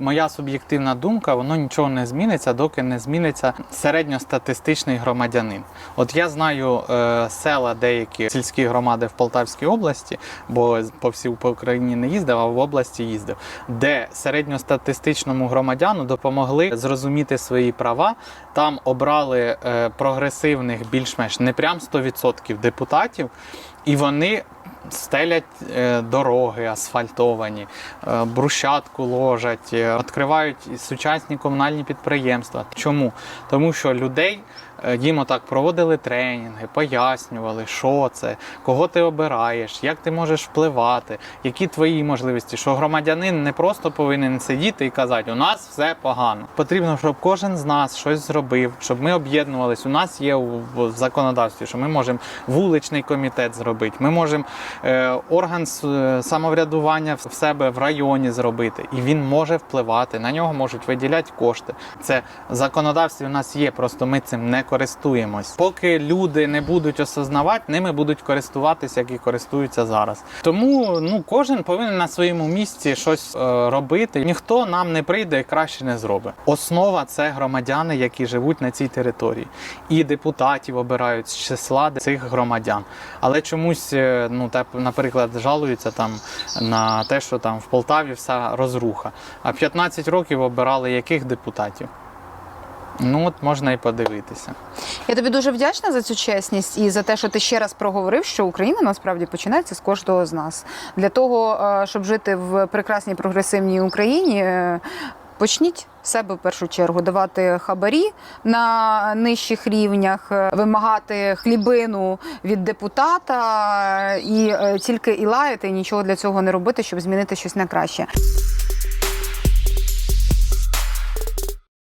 Моя суб'єктивна думка, воно нічого не зміниться, доки не зміниться середньостатистичний громадянин. От я знаю е, села, деякі сільські громади в Полтавській області, бо по всій по Україні не їздив, а в області їздив, де середньостатистичному громадяну допомогли зрозуміти свої права. Там обрали е, прогресивних більш-менш не прям 100% депутатів, і вони стелять е, дороги асфальтовані, е, брусчатку ложать, е, відкривають сучасні комунальні підприємства. Чому? Тому що людей е, їм отак проводили тренінги, пояснювали, що це, кого ти обираєш, як ти можеш впливати, які твої можливості, що громадянин не просто повинен сидіти і казати, у нас все погано. Потрібно, щоб кожен з нас щось зробив, щоб ми об'єднувались. У нас є в законодавстві, що ми можемо вуличний комітет зробити, ми можемо е, орган е, самоврядування в себе в районі зробити, і він може впливати. На нього можуть виділяти кошти. Це в законодавстві у нас є, просто ми цим не користуємось. Поки люди не будуть осознавати, ними будуть користуватися, як і користуються зараз. Тому ну кожен повинен на своєму місці щось е, робити. Ніхто нам не прийде і краще не зробить. Основа це громадяни, які живуть на цій території, і депутатів обирають з числа цих громадян. Але чомусь, е, ну так, наприклад, жалуються там на те, що там в Полтаві вся розруха. А 15 років обирали яких депутатів? Ну от можна і подивитися. Я тобі дуже вдячна за цю чесність і за те, що ти ще раз проговорив, що Україна насправді починається з кожного з нас. Для того, е, щоб жити в прекрасній прогресивній Україні. е, Почніть себе в першу чергу давати хабарі на нижчих рівнях, е, вимагати хлібину від депутата і тільки і лаяти, і нічого для цього не робити, щоб змінити щось на краще.